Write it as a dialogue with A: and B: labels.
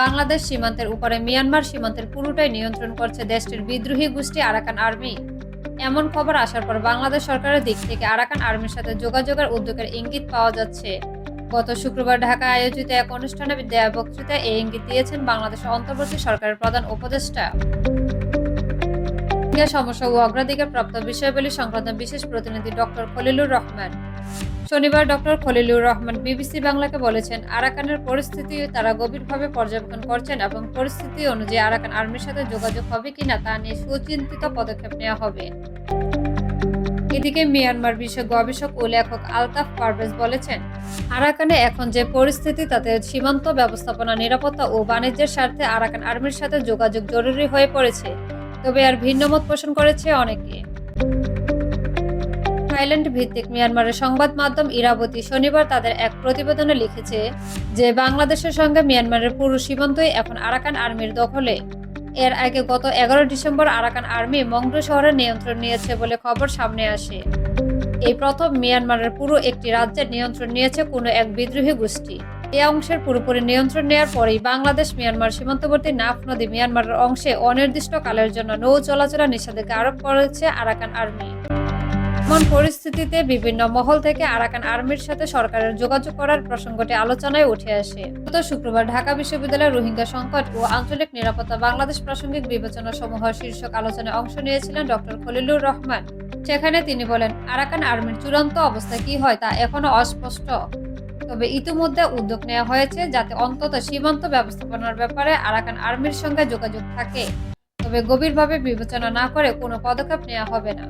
A: বাংলাদেশ সীমান্তের উপরে মিয়ানমার সীমান্তের পুরোটাই নিয়ন্ত্রণ করছে দেশটির বিদ্রোহী গোষ্ঠী আরাকান আর্মি। এমন খবর আসার পর বাংলাদেশ সরকারের দিক থেকে আরাকান আর্মির সাথে যোগাযোগের উদ্যোগের ইঙ্গিত পাওয়া যাচ্ছে। গত শুক্রবার ঢাকায় আয়োজিত এক অনুষ্ঠানে দেয়া বক্তৃতায় এই ইঙ্গিত দিয়েছেন বাংলাদেশের অন্তর্বর্তী সরকারের প্রধান উপদেষ্টা। সমস্যা ও অগ্রাধিকার প্রাপ্ত বিষয়াবলী সংক্রান্ত বিশেষ প্রতিনিধি ডক্টর খলিলুর রহমান। শনিবার ডক্টর খলিলুর রহমান বিবিসি বাংলাকে বলেছেন, আরাকানের পরিস্থিতি তারা গভীরভাবে পর্যবেক্ষণ করছেন এবং পরিস্থিতি অনুযায়ী আরাকান আর্মির সাথে যোগাযোগ হবে কিনা তা নিয়ে সুচিন্তিত পদক্ষেপ নেওয়া হবে। এদিকে মিয়ানমার বিষয়ে গবেষক ও লেখক আলতাফ পারভেজ বলেছেন, আরাকানে এখন যে পরিস্থিতি তাতে সীমান্ত ব্যবস্থাপনা, নিরাপত্তা ও বাণিজ্যের স্বার্থে আরাকান আর্মির সাথে যোগাযোগ জরুরি হয়ে পড়েছে। তবে আর ভিন্নমত পোষণ করেছে অনেকে। থাইল্যান্ড ভিত্তিক মিয়ানমারের সংবাদ মাধ্যম ইরাবতী শনিবার তাদের এক প্রতিবেদনে লিখেছে যে বাংলাদেশের সঙ্গে মিয়ানমারের পুরো সীমান্তই এখন আরাকান আর্মির দখলে। এর আগে গত এগারো ডিসেম্বর আরাকান আর্মি মংডু শহরের নিয়ন্ত্রণ নিয়েছে বলে খবর সামনে আসে। এই প্রথম মিয়ানমারের পুরো একটি রাজ্যের নিয়ন্ত্রণ নিয়েছে কোনো এক বিদ্রোহী গোষ্ঠী। এ অংশের পুরোপুরি নিয়ন্ত্রণ নেওয়ার পরেই বাংলাদেশ মিয়ানমার সীমান্তবর্তী নাফ নদী মিয়ানমারের অংশে অনির্দিষ্টকালের জন্য নৌ চলাচলের নিষেধাজ্ঞা আরোপ করেছে আরাকান আর্মি এমন পরিস্থিতিতে বিভিন্ন মহল থেকে আরাকান আর্মির সাথে সরকারের যোগাযোগ করার প্রসঙ্গটি আলোচনায় উঠে আসে। গত শুক্রবার ঢাকা বিশ্ববিদ্যালয়ের রোহিঙ্গা সংকট ও আঞ্চলিক নিরাপত্তা বাংলাদেশ প্রাসঙ্গিক বিবেচনা সমূহ শীর্ষক আলোচনায় অংশ নিয়েছিলেন ডক্টর খলিলুর রহমান। সেখানে তিনি বলেন, আরাকান আর্মির চূড়ান্ত অবস্থা কি হয় তা এখনও অস্পষ্ট। তবে ইতিমধ্যে উদ্যোগ নেওয়া হয়েছে যাতে অন্তত সীমান্ত ব্যবস্থাপনার ব্যাপারে আরাকান আর্মির সঙ্গে যোগাযোগ থাকে। তবে গভীরভাবে বিবেচনা না করে কোনো পদক্ষেপ নেওয়া হবে না।